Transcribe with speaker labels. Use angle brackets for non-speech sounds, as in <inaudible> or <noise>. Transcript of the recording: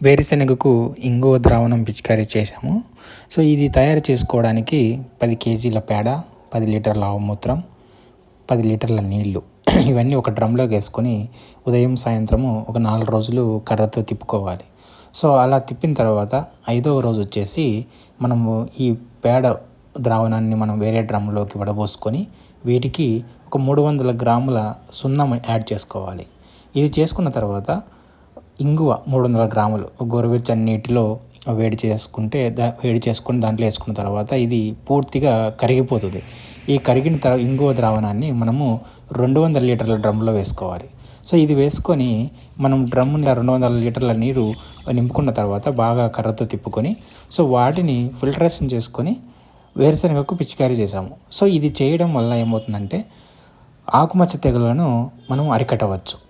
Speaker 1: వేరుశెనగకు ఇంగువ ద్రావణం పిచికారీ చేసాము సో ఇది తయారు చేసుకోవడానికి పది కేజీల పేడ పది లీటర్ల ఆవుమూత్రం పది లీటర్ల నీళ్ళు. <clears throat> ఇవన్నీ ఒక డ్రమ్లోకి వేసుకొని ఉదయం సాయంత్రము ఒక నాలుగు రోజులు కర్రతో తిప్పుకోవాలి. సో అలా తిప్పిన తర్వాత ఐదవ రోజు వచ్చేసి మనము ఈ పేడ ద్రావణాన్ని మనం వేరే డ్రమ్లోకి వడబోసుకొని వీటికి ఒక మూడు వందల గ్రాముల సున్నం యాడ్ చేసుకోవాలి. ఇది చేసుకున్న తర్వాత ఇంగువ మూడు వందల గ్రాములు గోరువెచ్చని నీటిలో వేడి చేసుకుంటే దా వేడి చేసుకుని దాంట్లో వేసుకున్న తర్వాత ఇది పూర్తిగా కరిగిపోతుంది. ఈ కరిగిన తర్వాత ఇంగువ ద్రావణాన్ని మనము రెండు వందల లీటర్ల డ్రమ్లో వేసుకోవాలి. సో ఇది వేసుకొని మనం డ్రమ్ రెండు వందల లీటర్ల నీరు నింపుకున్న తర్వాత బాగా కర్రతో తిప్పుకొని సో వాటిని ఫిల్టరేషన్ చేసుకొని వేరుశనగకు పిచికారీ చేసాము సో ఇది చేయడం వల్ల ఏమవుతుందంటే ఆకుమచ్చ తెగులను మనం అరికట్టవచ్చు.